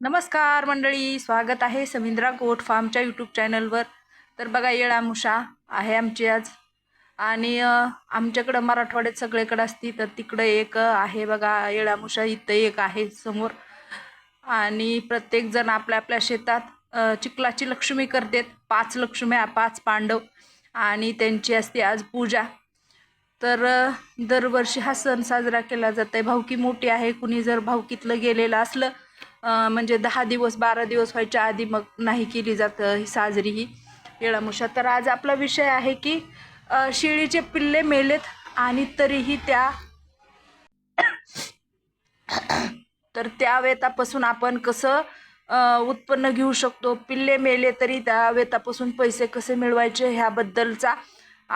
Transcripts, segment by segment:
नमस्कार मंडळी स्वागत आहे समिंद्रा गोट फार्मच्या यूट्यूब चॅनलवर. तर बघा येळा मुशा आहे आमची आज. आणि आमच्याकडं मराठवाड्यात सगळीकडं असती तर तिकडं एक आहे बघा येळा मुशा इथं एक आहे समोर. आणि प्रत्येकजण आपल्या आपल्या शेतात चिखलाची लक्ष्मी करतात. पाच लक्ष्म्या पाच पांडव. आणि त्यांची असते आज पूजा. तर दरवर्षी हा सण साजरा केला जात आहे भावकी मोठी आहे. कुणी जर भावकीतलं गेलेलं असलं म्हणजे दहा दिवस बारा दिवस व्हायच्या आधी मग नाही केली जात ही साजरी ही येळामुशा तर आज आपला विषय आहे की शेळीचे पिल्ले मेलेत आणि तरीही त्या तर त्या वेतापासून आपण कसं उत्पन्न घेऊ शकतो? पिल्ले मेले तरी त्या वेतापासून पैसे कसे मिळवायचे? ह्याबद्दलचा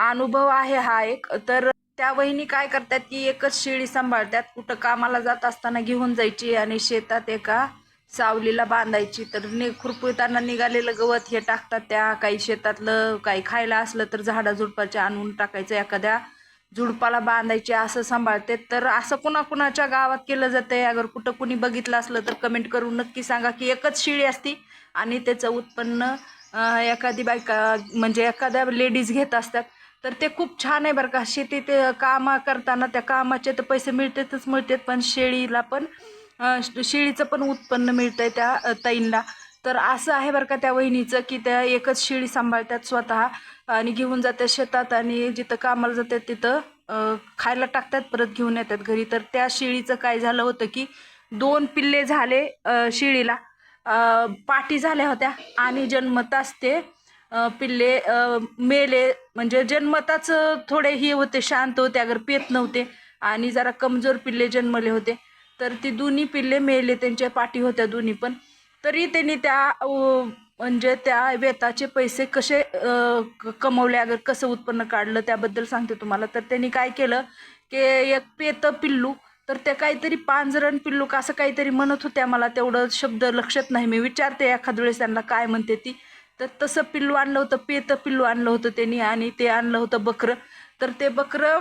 अनुभव आहे हा एक. तर त्या वहिनी काय करतात की एकच शेळी सांभाळतात. कुठं कामाला जात असताना घेऊन जायची आणि शेतात एका सावलीला बांधायची. तर नि खुरपुताना निघालेलं गवत हे टाकतात त्या. काही शेतातलं काही खायला असलं तर झाडाझुडपाचे आणून टाकायचं. एखाद्या झुडपाला बांधायचे असं सांभाळते. तर असं कुणाकुणाच्या गावात केलं जातं अगर कुठं कुणी बघितलं असलं तर कमेंट करून नक्की सांगा की एकच शिळी असती आणि त्याचं उत्पन्न एखादी बायका म्हणजे एखाद्या लेडीज घेत असतात. तर ते खूप छान आहे बरं का. शेतीत काम करताना त्या कामाचे तर पैसे मिळतातच मिळतात पण शेळीला पण शेळीचं पण उत्पन्न मिळतं आहे त्या ताईंना तर असं आहे बरं का त्या वहिनीचं की त्या एकच शेळी सांभाळतात स्वतः आणि घेऊन जातात शेतात आणि जिथं कामाला जातात तिथं खायला टाकतात परत घेऊन येतात घरी. तर त्या शेळीचं काय झालं होतं की दोन पिल्ले झाले शेळीला. पाठी झाल्या होत्या आणि जन्मताच ते पिल्ले मेले म्हणजे जन्मताच थोडे हे होते शांत होते अगर पेत नव्हते आणि जरा कमजोर पिल्ले जन्मले होते. तर ती दोन्ही पिल्ले मेले त्यांच्या पाठी होत्या दोन्ही पण. तरी त्यांनी त्या म्हणजे त्या वेताचे पैसे कसे क- कमवले अगर कसं उत्पन्न काढलं त्याबद्दल सांगते तुम्हाला. तर त्यांनी काय केलं की एक पेत पिल्लू तर ते काहीतरी पांजरण पिल्लू का असं काहीतरी म्हणत होत्या मला तेवढं शब्द लक्षात नाही. मी विचारते एखाद वेळेस त्यांना काय म्हणते ती. तर तसं पिल्लू आणलं होतं पेतं पिल्लू आणलं होतं त्यांनी आणि ते आणलं होतं बकरं. तर ते बकरं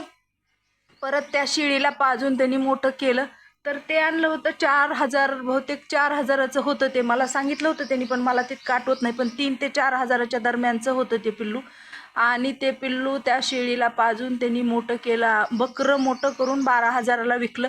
परत त्या शिळीला पाजून त्यांनी मोठं केलं. तर ते आणलं होतं चार हजार बहुतेक चार हजाराचं होतं ते. मला सांगितलं होतं त्यांनी पण मला ते काटवत नाही. पण तीन ते चार हजाराच्या दरम्यानचं होतं ते पिल्लू. आणि ते पिल्लू त्या शेळीला पाजून त्यांनी मोठं केलं. बकरं मोठं करून बारा हजाराला विकलं.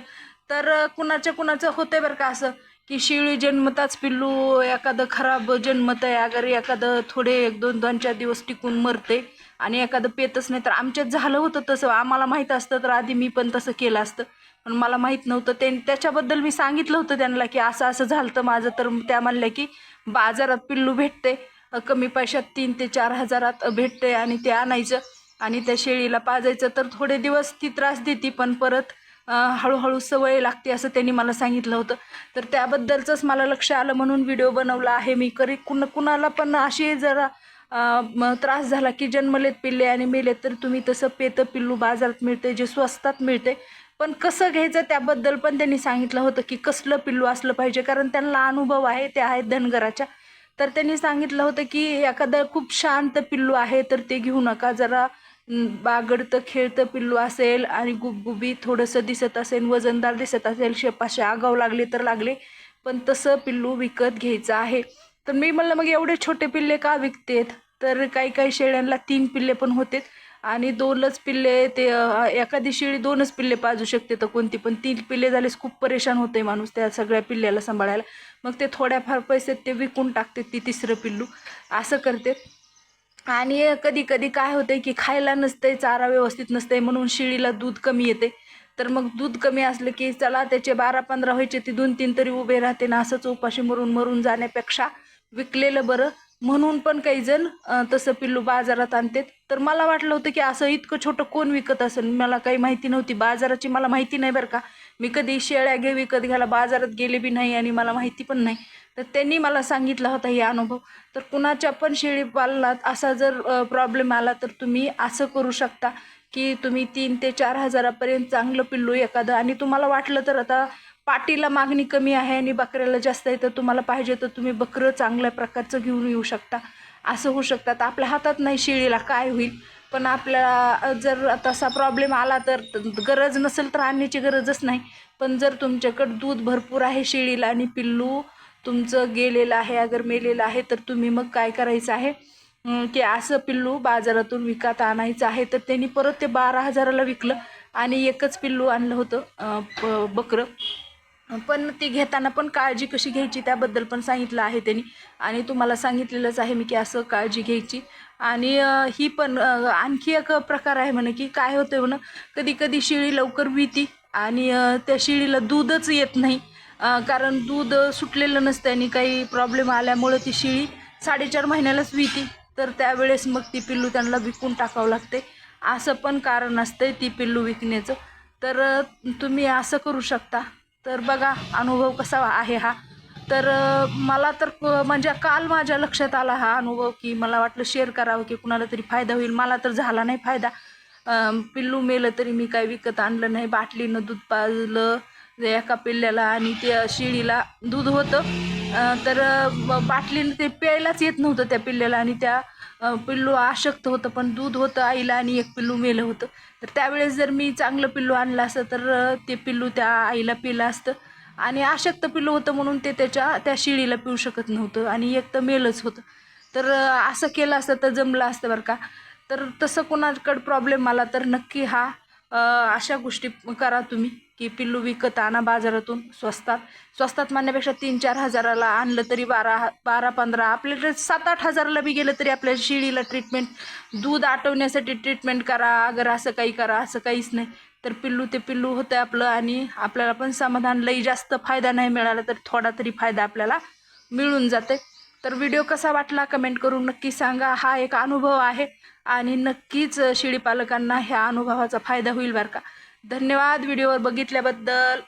तर कुणाच्या कुणाचं होते बरं का असं? की शेळी जन्मताच पिल्लू एखादं खराब जन्मत आहे अगर एखादं थोडे एक दोन दोन चार दिवस टिकून मरते आणि एखादं पेतच नाही तर आमच्यात झालं होतं तसं. आम्हाला माहीत असतं तर आधी मी पण तसं केलं असतं. पण मला माहीत नव्हतं. ते त्याच्याबद्दल मी सांगितलं होतं त्यांना की असं असं झालं तर माझं. तर त्या म्हणल्या की बाजारात पिल्लू भेटते कमी पैशात तीन ते चार हजारात भेटते आणि ते आणायचं आणि त्या शेळीला पाजायचं. तर थोडे दिवस ती त्रास देते पण परत हळूहळू सवय लागते असं त्यांनी मला सांगितलं होतं. तर त्याबद्दलचंच मला लक्ष आलं म्हणून व्हिडिओ बनवला आहे मी. करी कुण कुणाला पण अशी जरा त्रास झाला की जन्मलेत पिल्ले आणि मेलेत तर तुम्ही तसं पेतं पिल्लू बाजारात मिळते जे स्वस्तात मिळते पण कसं घ्यायचं त्याबद्दल पण त्यांनी सांगितलं होतं की कसलं पिल्लू असलं पाहिजे कारण त्यांना अनुभव आहे ते आहेत धनगराच्या. तर त्यांनी सांगितलं होतं की एखादं खूप शांत पिल्लू आहे तर ते घेऊ नका. जरा बागडतं खेळतं पिल्लू असेल आणि गुबगुबी थोडंसं दिसत असेल वजनदार दिसत असेल शेपाशे आगाव लागले तर लागले पण तसं पिल्लू विकत घ्यायचं आहे. तर मी म्हणलं मग एवढे छोटे पिल्ले का विकतेत? तर काही काही शेळ्यांना तीन पिल्ले पण होतेत आणि दोनच पिल्ले ते एखादी शेळी दोनच पिल्ले पाजू शकते तर कोणती? पण तीन पिल्ले झालेस खूप परेशान होते माणूस त्या सगळ्या पिल्ल्याला सांभाळायला. मग ते थोड्याफार पैसे ते विकून टाकते ती तिसरं पिल्लू. असं करते. आणि कधी कधी काय होतंय की खायला नसतंय चारा व्यवस्थित नसतंय म्हणून शेळीला दूध कमी येते. तर मग दूध कमी असलं की चला त्याचे बारा पंधरा व्हायचे ते दोन तीन तरी उभे राहते ना असंच उपाशी मरून मरून जाण्यापेक्षा विकलेलं बरं. म्हणून पण काही जण तसं पिल्लू बाजारात आणते तर मला वाटलं होतं की असं इतकं छोटं कोण विकत असेल? मला काही माहिती नव्हती. बाजाराची मला माहिती नाही बरं का. मी कधी शेळ्या घे विकत घ्यायला बाजारात गेले बी नाही आणि मला माहिती पण नाही. तर त्यांनी मला सांगितला होता हे अनुभव. तर कुणाच्या पण शेळीपालनात असा जर प्रॉब्लेम आला तर तुम्ही असं करू शकता की तुम्ही तीन ते चार हजारापर्यंत चांगलं पिल्लू एखादं आणि तुम्हाला वाटलं तर आता पाटीला मागणी कमी आहे आणि बकऱ्याला जास्त आहे तर तुम्हाला पाहिजे तर तुम्ही बकरं चांगल्या प्रकारचं घेऊन येऊ शकता. असं होऊ शकतात आपल्या हातात नाही शेळीला काय होईल. पण आपल्याला जर तसा प्रॉब्लेम आला तर गरज नसेल तर आणण्याची गरजच नाही. पण जर तुमच्याकडं दूध भरपूर आहे शेळीला आणि पिल्लू तुमचं गेलेलं आहे अगर मेलेलं आहे तर तुम्ही मग काय करायचं आहे? की असं पिल्लू बाजारातून विकत आणायचं आहे तर त्यांनी परत ते बारा हजाराला विकलं आणि एकच पिल्लू आणलं होतं बकरं. पण ती घेताना पण काळजी कशी घ्यायची त्याबद्दल पण सांगितलं आहे त्यांनी. आणि तुम्हाला सांगितलेलंच आहे मी की असं काळजी घ्यायची. आणि ही पण आणखी एक प्रकार आहे म्हणे की काय होतं म्हणून कधी कधी शिळी लवकर विती आणि त्या शिळीला दूधच येत नाही. कारण दूध सुटलेलं नसतं आणि काही प्रॉब्लेम आल्यामुळं ती शिळी साडेचार महिन्यालाच विती तर त्यावेळेस मग ती पिल्लू त्यांना विकून टाकावं लागते. असं पण कारण असतंय ती पिल्लू विकण्याचं. तर तुम्ही असं करू शकता. तर बघा अनुभव कसा आहे हा. तर मला तर म्हणजे काल माझ्या लक्षात आला हा अनुभव की मला वाटलं शेअर करावं की कुणाला तरी फायदा होईल. मला तर झाला नाही फायदा. पिल्लू मेलं तरी मी काय विकत आणलं नाही. बाटलीनं दूध पाजलं. एका पिल्ल्याला आणि त्या शिळीला दूध होतं. तर ब- बाटलीनं ते प्यायलाच येत नव्हतं त्या पिल्ल्याला आणि त्या पिल्लू आशक्त होतं पण दूध होतं आईला आणि एक पिल्लू मेलं होतं. तर त्यावेळेस जर मी चांगलं पिल्लू आणलं असतं तर ते पिल्लू त्या आईला पिलं असतं. आणि आशक्त पिल्लू होतं म्हणून ते त्याच्या त्या शिळीला पिऊ शकत नव्हतं आणि एक तर मेलच होतं. तर असं केलं असतं तर जमलं असतं बरं का. तर तसं कोणाकडं प्रॉब्लेम आला तर नक्की हा अशा गोष्टी करा तुम्ही की पिल्लू विकत आणा बाजारातून स्वस्तात. स्वस्तात म्हणण्यापेक्षा तीन चार हजाराला आणलं तरी बारा बारा पंधरा. आपल्याकडे सात आठ हजाराला बी गेलं तरी आपल्या शिळीला ट्रीटमेंट दूध आटवण्यासाठी ट्रीटमेंट करा. अगर असं काही करा असं काहीच नाही. तर पिल्लू ते पिल्लू होतं आपलं आणि आपल्याला पण समाधान. लई जास्त फायदा नाही मिळाला तर थोडा तरी फायदा आपल्याला मिळून जाते तर व्हिडिओ कसा वाटला कमेंट करून नक्की सांगा. हा एक अनुभव आहे आणि नक्कीच शेळीपालकांना ह्या अनुभवाचा फायदा होईल बरं का. धन्यवाद. व्हिडिओवर बघितल्याबद्दल.